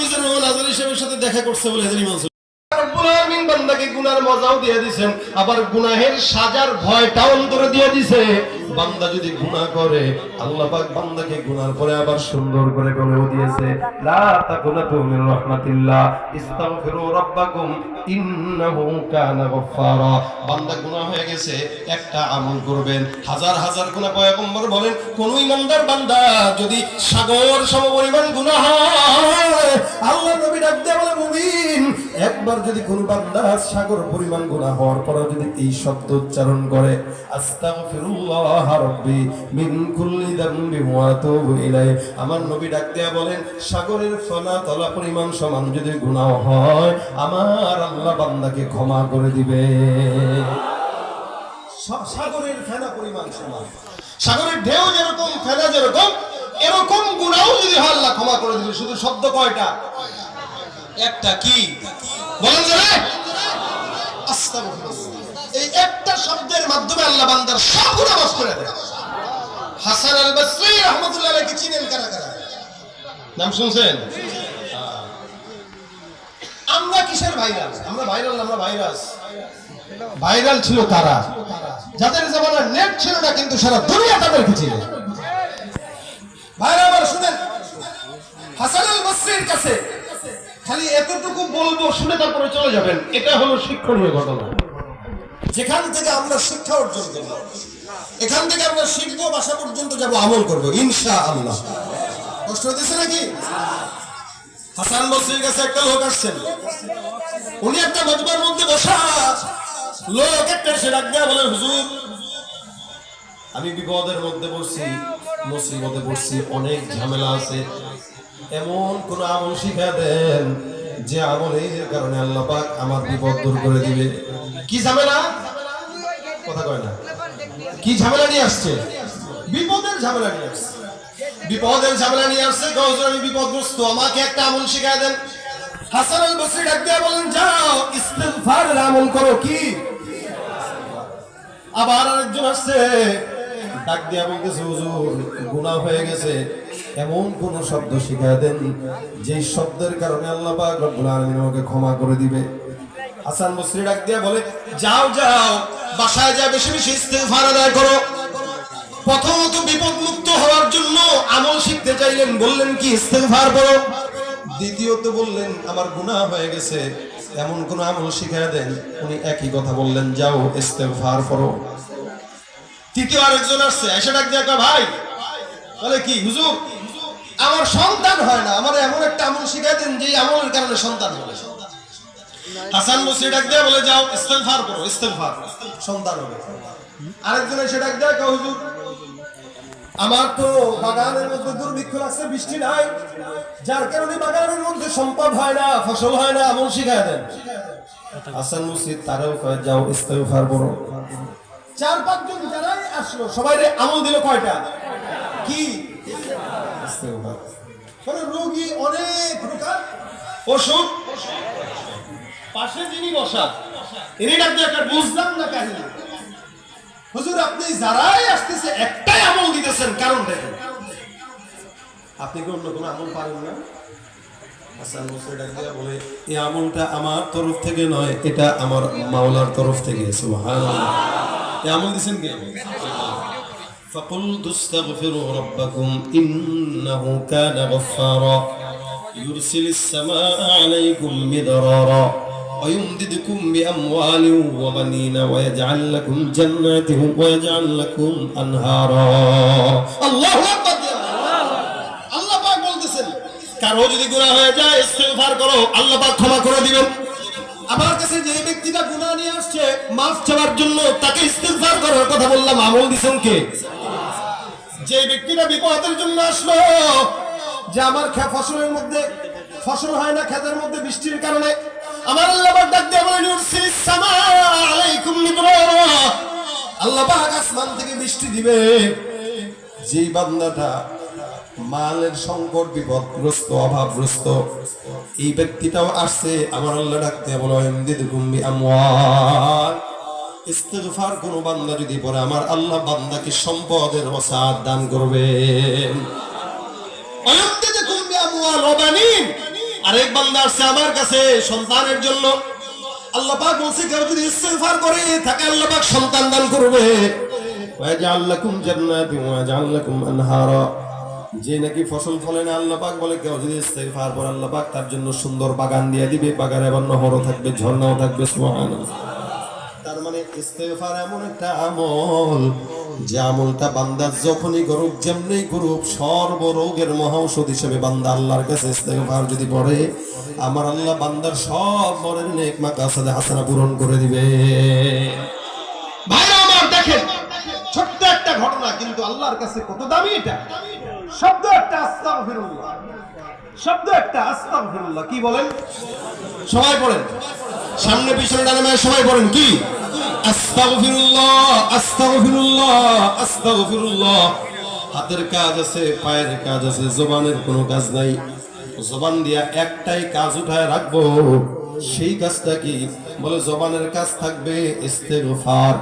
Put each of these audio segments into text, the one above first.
মিজানুর রহমান আজহারি সাথে দেখা করছে বলে হেদিনী আলামিন বান্দাকে গুনার মজাও দিয়ে দিছেন, আবার গুনাহের সাজার ভয়টাও অন্তরে দিয়ে দিছে। বান্দা যদি গুনাহ করে, আল্লাহ পাক বান্দাকে গুনার পরে আবার সুন্দর করে বলেও দিয়েছে। লা তাকুনাতু মির রাহমাতিল্লাহ, ইস্তাগফিরু রাব্বাকুম, ইন্নাহু কানা গফফারা। বান্দা গুনাহ হয়ে গেছে, একটা আমল করবেন। হাজার হাজার গুনাহ পয়গম্বর বলেন, কোন ইমানদার বান্দা যদি সাগর সমপরিমাণ গুনাহ হয়, আল্লাহ নবী ডাক দিয়ে বলে মুমিন একবার যদি কোন বান্দা সাগর পরিমাণ গুনাহ হওয়ার পর যদি এই শব্দ উচ্চারণ করে, আস্তাগফিরুল্লাহ রাব্বি মিন কুল্লি যামবি ওয়া আতুবু ইলাইহি। আমার নবী ডাক দিয়ে বলেন, সাগরের ফনা তলা পরিমাণ সমান যদি গুনাহ হয়, আমার আল্লাহ বান্দাকে ক্ষমা করে দিবে। সাগরের ফেনা পরিমাণ সমান। সাগরের ঢেউ যেরকম, ফেনা যেরকম, এরকম গুণাও যদি আল্লাহ ক্ষমা করে দিবে। শুধু শব্দ কয়টা? একটা কি? আমরা কিসের ভাইরাস আমরা ভাইরাল আমরা ভাইরাস। ভাইরাল ছিল তারা। যাদের জামানার নেট ছিল না, কিন্তু সারা দুনিয়া তাদেরকে চিনে ভাইরা আবার শুনেন। হাসান আল বসরির কাছে খালি এতটুকু বলব, শুনে তারপরে চলে যাবেন। এটা হলো শিক্ষণীয় ঘটনা। যেখান থেকে আমরা শিক্ষা অর্জন করব, এখান থেকে আমরা শিখব, বাসা পর্যন্ত যাব, আমল করব ইনশা আল্লাহ কষ্ট হতেছে নাকি? হাসান বসরির কাছে একটা লোক আসছেন। উনি একটা মজবার মধ্যে বসা লোক একটা সে ডাক দেয়া বলে হুজুর আমি বিপদের মধ্যে পড়ছি, মুসিবতে পড়ছি, অনেক ঝামেলা আছে। এমন কোন আমল শিখা দেন যে আমলের কারণে আল্লাহ পাক আমার বিপদ দূর করে দিবে। কি ঝামেলা? কথা কয় না। কি ঝামেলা নিয়ে আসছে? বিপদের ঝামেলা নিয়ে আসছে। বিপদের ঝামেলা নিয়ে আসছে গৌজর আমি বিপদগ্রস্ত। আমাকে একটা আমল শিখাই দেন। হাসান আল বসরি ডাক দিয়া বলেন, যাও, ইস্তেগফারের আমল করো। কি? আবার আরেকজন আসছে ডাক দিয়া বলতেছে, হুজুর, গুনাহ হয়ে গেছে। এমন কোন শব্দ শিখাই দেন যে শব্দের কারণে আল্লাহ পাক রব্বুল আলামিন আমাকে ক্ষমা করে দিবে। হাসান বসরি ডাক দিয়া বলে, যাও যাও, বাসায় যা বেশি বেশি ইস্তেগফার আদায় করো। প্রথমত বিপদ মুক্ত হওয়ার জন্য আমল শিখতে চাইলেন, বললেন কি, ইস্তেগফার করো। দ্বিতীয়ত বললেন, আমার গুনাহ হয়ে গেছে। এমন কোন আমল শিখায় দেন, উনি একই কথা বললেন, যাও, ইস্তেগফার করো। তৃতীয় আরেকজন আসছে, এসে ডাক দিয়া ভাই। বলে কি, হুজুর, আমার সন্তান হয় না, আমার এমন একটা আমল শিখাই দেন যে আমলের কারণে সন্তান হবে। হাসান বসরি ডাক দিয়া বলে, যাও, ইস্তেগফার করো, ইস্তেগফার, সন্তান হবে। আরেকজন এসে ডাক দেয় হুজুর, আমার তো বাগানের মধ্যে দুর্ভিক্ষ লাগছে, বৃষ্টি নাই। যার কারণে বাগানের মধ্যে সম্পদ হয় না, ফসল হয় না, আমল শিখায় দেন। হাসান মুসিদ তারাও যাও, ইস্তেগফার করো। চার পাঁচজন যারাই আসলো সবাই আমল দিল কয়টা? কি? রোগী অনেক প্রকার অসুখ পাশে যিনি বসা, ইনি ডাক্তার একটা বুঝলাম না কাহিনী। হুজুর, আপনি যারাই আসতেছে, একটাই আমল দিতেছেন, কারণ দেখেন। আপনি কি অন্য কোনো আমল পারেন না? এই আমলটা আমার তরফ থেকে নয়, এটা আমার মাওলার তরফ থেকে এই আমল দিছেন কে فقلت استغفروا ربكم إنه كان غفارا يرسل السماء عليكم مدرارا ويمددكم بأموال وبنين ويجعل لكم جنات ويجعل لكم أنهارا الله أكبر আল্লাহ পাক বলতেছেন কারো যদি গুনাহ হয়ে যায় ইস্তেগফার করো আল্লাহ পাক ক্ষমা করে দিবেন আমার কাছে যে ব্যক্তিটা গুনাহ নিয়ে আসছে, মাফ চাওয়ার জন্য তাকে ইস্তেগফার করার কথা বললাম। আমল দিছেন কে? যে ব্যক্তিটা বিপদের জন্য আসলো, যে আমার ফসলের মধ্যে, ফসল হয় না ক্ষেতের মধ্যে বৃষ্টির কারণে, আমার আল্লাহ ডাক দিয়ে বলেন সামা আলাইকুম আল্লাহ পাক আসমান থেকে বৃষ্টি দিবে। যেই বান্দাটা মালের সংকট, বিপদগ্রস্ত, অভাবগ্রস্ত। এই ব্যক্তিটাও আসছে, আমার আল্লাহ ডাকতে বলো ইমদিদুকুম বিআমওয়াল। ইস্তেগফার কোন বান্দা যদি আমার আল্লাহ বান্দাকে সম্পদের দান বানিন আরেক বান্দা আসছে আমার কাছে, সন্তানের জন্য। আল্লাহ বলছে, কেউ যদি করে, তাকে আল্লাহ সন্তান দান করবে। ওয়াজআল লাকুম আনহারা। যে নাকি ফসল ফলে না আল্লাহ পাক বলে, কেউ যদি ইস্তেগফার করে আল্লাহ পাক, তার জন্য সুন্দর বাগান দিয়ে দিবে। বাগানে আবার নহরও থাকবে, ঝর্ণাও থাকবে তার মানে ইস্তেগফার এমন একটা আমল, যে আমলটা বান্দার যখনই করুক, যেমনি করুক, সর্বরোগের মহাঔষধ হিসেবে বান্দা আল্লাহর কাছে ইস্তেগফার যদি পড়ে, আমার আল্লাহ বান্দার সব মনের নেক মাকাসাদে হাসানা পূরণ করে দিবে ভাইরা আমার দেখেন ছোট্ট একটা ঘটনা কিন্তু আল্লাহর কাছে কত দামি এটা? শব্দ একটা আস্তাগফিরুল্লাহ। শব্দ একটা আস্তাগফিরুল্লাহ। কি বলেন? সবাই পড়েন। সামনে পিছনে ডানে বামে সবাই পড়েন। কি? হাতের কাজ আছে, পায়ের কাজ আছে, জবানের কোনো কাজ নাই। জবান দিয়া একটাই কাজ উঠায় রাখব। সেই কাজটা কি? বলে, জবানের কাজ থাকবে ইস্তেগফার।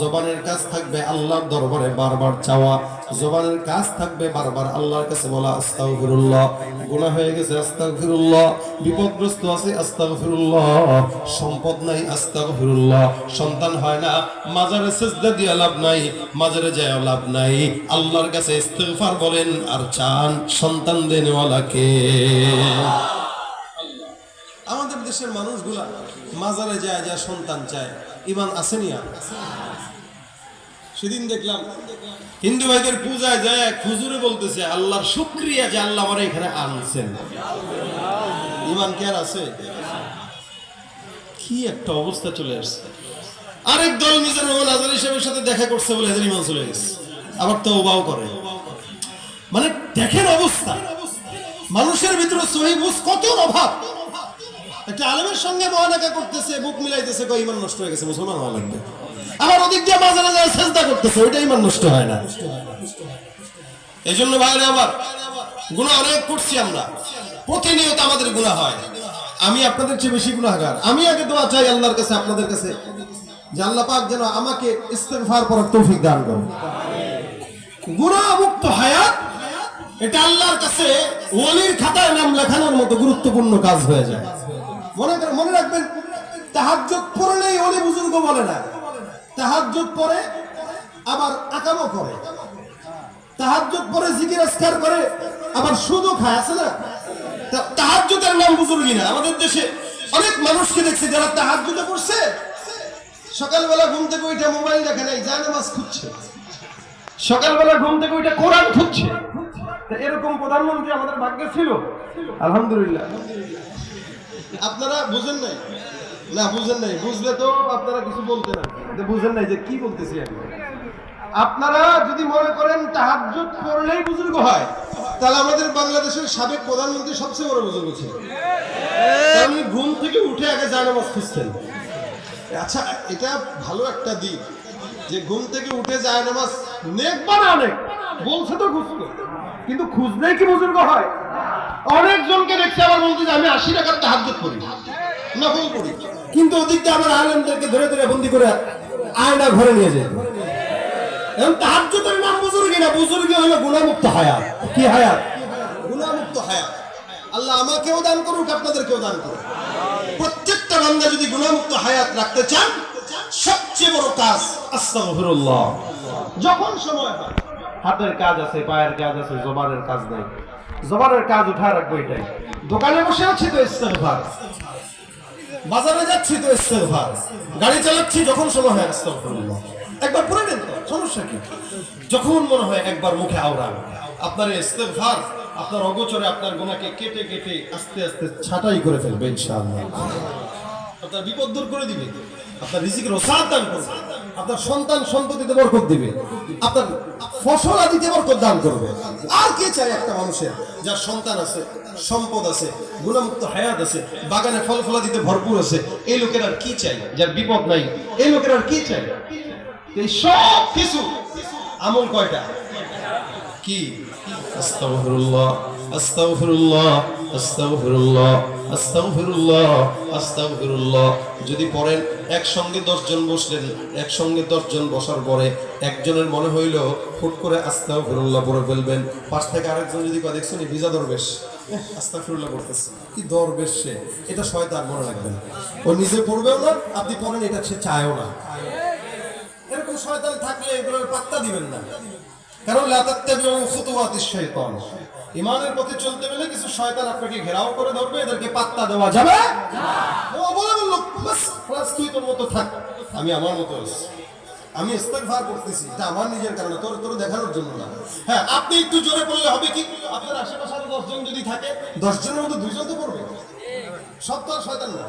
জবানের কাজ থাকবে আল্লাহর দরবারে বারবার চাওয়া, জবানের কাজ থাকবে বারবার আল্লাহর কাছে বলা, আস্তাগফিরুল্লাহ। গুনাহ হয়ে গেছে, আস্তাগফিরুল্লাহ। বিপদগ্রস্ত আছে, আস্তাগফিরুল্লাহ। সম্পদ নাই, আস্তাগফিরুল্লাহ। সন্তান হয় না, মাজারে সেজদা দিয়া লাভ নাই, মাজারে যায় লাভ নাই। আল্লাহর কাছে ইস্তেগফার বলেন, আর চান সন্তান দেনেওয়ালাকে আমাদের দেশের মানুষগুলা মাজারে যায় যা সন্তান চায়। ইমান আসেনি আর সেদিন দেখলাম হিন্দু ভাইদের পূজায় যায় খুজুরে বলতেছে, আল্লাহর শুক্রিয়া যে আল্লাহ আমার এখানে আনছেন। ইমান কে আর আছে? কি একটা অবস্থা চলে আসছে। আরেক দল নিজের রহমান আজহার হিসেবের সাথে দেখা করছে বলে এদের ইমান চলে গেছে। আবার তো ওবাও করে। মানে দেখেন অবস্থা। মানুষের ভিতরে সহিবুজ কত অভাব। একটা আলেমের সঙ্গে মহানাকা করতেছে বুক মিলাইতেছে ইমান নষ্ট হয়ে গেছে, মুসলমান হওয়া লাগবে। আবার ওদিক দিয়ে মাঝে চেষ্টা করতেছে ইমান নষ্ট হয় না। এই জন্য আবার গুণা অনেক করছি আমরা। প্রতিনিয়ত আমাদের গুণা হয়। আমি আপনাদের চেয়ে বেশি গুণাগার আমি আগে দোয়া চাই আল্লাহর কাছে, আপনাদের কাছে আল্লাহ পাক যেন আমাকে ইস্তেগফার করার তৌফিক দান করেন। গুণামুক্ত হায়াত, এটা আল্লাহর কাছে ওলির খাতায় নাম লেখানোর মতো গুরুত্বপূর্ণ কাজ হয়ে যায়। মনে করে- মনে রাখবেন, তাহাজ্জুদ পড়লেই ওলি বুজুর্গ বলে না। তাহাজ্জুদ পড়ে, আবার আকামও করে তাহাজ্জুদ পরে জিকির আসকার করে, আবার সুদও খায়, আছে না? তাহাজ্জুদের নাম বুজুর্গি না। আমাদের দেশে অনেক মানুষকে দেখছি, যারা তাহাজ্জুদে পড়ছে। সকালবেলা ঘুম থেকে ওইটা মোবাইল দেখে নাই যা নামাজ খুঁজছে। সকালবেলা ঘুম থেকে ওইটা কোরআন খুঁজছে। এরকম প্রধানমন্ত্রী আমাদের ভাগ্যে ছিল। আলহামদুলিল্লাহ। আপনারা বুঝেন নাই? না, বুঝেন নাই। বুঝলে তো আপনারা কিছু বলতে না। বুঝেন নাই যে কি বলতেছি আমি। আপনারা যদি মনে করেন তাহাজ্জুদ পড়লেই বুজুর্গ হয়, তাহলে আমাদের বাংলাদেশের সাবেক প্রধানমন্ত্রী সবচেয়ে বড় বুজুর্গ ছিল ঘুম থেকে উঠে আগে জানামাজ খুঁজতেন। আচ্ছা এটা ভালো একটা দিক যে ঘুম থেকে উঠে যায় নামাজ নেক বানা অনেক বলছে তো খুঁজতো। কিন্তু খুঁজলেই কি বুজুর্গ হয়? অনেক জনকে দেখছি আবার বলতে যে আমি আশি টাকার তাহাজ্জুদ করি। নকল করি। কিন্তু ওদিক আমার আলেমদেরকে ধরে ধরে বন্দি করে আয়না ঘরে নিয়ে যায়। না হায়াত। কি হায়াত? আল্লাহ দান দান প্রত্যেকটা যদি হায়াত রাখতে চান, সবচেয়ে বড় কাজ যখন সময় হাতের কাজ আছে, পায়ের কাজ আছে, জবানের কাজ নাই। জবানের কাজ উঠা রাখব এটাই। দোকানে বসে আছি তো ইস্তেগফার। বাজারে যাচ্ছি তো ইস্তেগফার। গাড়ি চালাচ্ছি যখন সময় হয় একবার পড়ে নেন তো, সমস্যা কি? যখন মনে হয় একবার মুখে আওড়ান। আপনার এই ইস্তেগফার, আপনার অগোচরে আপনার গুনাহকে কেটে কেটে আস্তে আস্তে ছাঁটাই করে ফেলবে, ইনশাআল্লাহ। আপনার বিপদ দূর করে দিবে। আপনার রিজিকের ওসাদ দান করবে। আপনার সন্তান সন্ততিতে বরকত দিবে, আপনার ফসল আদিতে বরকত দান করবে। আর কে চাই একটা মানুষের? যার সন্তান আছে, সম্পদ আছে, গুণামুক্ত হায়াত আছে, বাগানে ফল ফলাদিতে ভরপুর আছে, এই লোকের আর কি চাই? যার বিপদ নাই, এই লোকের আর কি চাই? এই সব কিছু আমল কয়টা? কি? আস্তাগফিরুল্লাহ আস্তাগফিরুল্লাহ। যদি পড়েন, একসঙ্গে দশজন বসলেন, একসঙ্গে দশজন বসার পরে একজনের মনে হইল, হুট করে আস্তাগফিরুল্লাহ পড়ে ফেলবেন। পাশ থেকে আরেকজন যদি কয়, দেখছেন ভিজা দরবেশ? আস্তাগফিরুল্লাহ করতেছে কি দরবেশ সে? এটা শয়তান, মনে রাখবেন। ও নিজে পড়বেও না, আপনি পড়েন, এটা সে চায়ও না। এরকম শয়তান থাকলে এগুলোর পাত্তা দিবেন না। কারণ লাতাত্তাবিউ খুতুওয়াতিশ শাইতান। ইমানের পথে চলতে গেলে কিছু শয়তান আপনাকে ঘেরাও করে ধরবে, এদেরকে পাত্তা দেওয়া যাবে আমি আমার মতো আমি ইস্তেগফার করতেছি। এটা আমার নিজের কারণে, তোর তোর দেখানোর জন্য না। হ্যাঁ আপনি একটু জোরে পড়লে হবে কি? আপনার আশেপাশে আরও দশজন যদি থাকে, দশজনের মধ্যে দুইজন তো পড়বে। সব তো আর শয়তান না।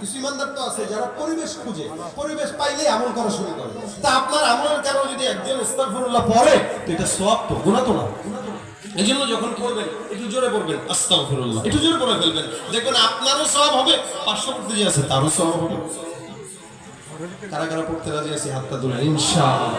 কিছু ইমানদার তো আছে যারা পরিবেশ খুঁজে। পরিবেশ পাইলে আমল করা শুরু করে। তা আপনার আমলের কারণে যদি একজন ইস্তাগফিরুল্লাহ পড়ে, তো এটা সওয়াব তো, গুনাহ তো না। এই জন্য যখন পড়বেন, একটু জোরে পড়বেন। আস্তাফরুল্লাহ একটু জোরে পড়ে ফেলবেন। দেখবেন আপনারও সব হবে পার্শ্ববর্তী যে আছে, তারও সব হবে। কারা কারা পড়তে রাজি আছে, হাতটা তুলে, ইনশাআল্লাহ।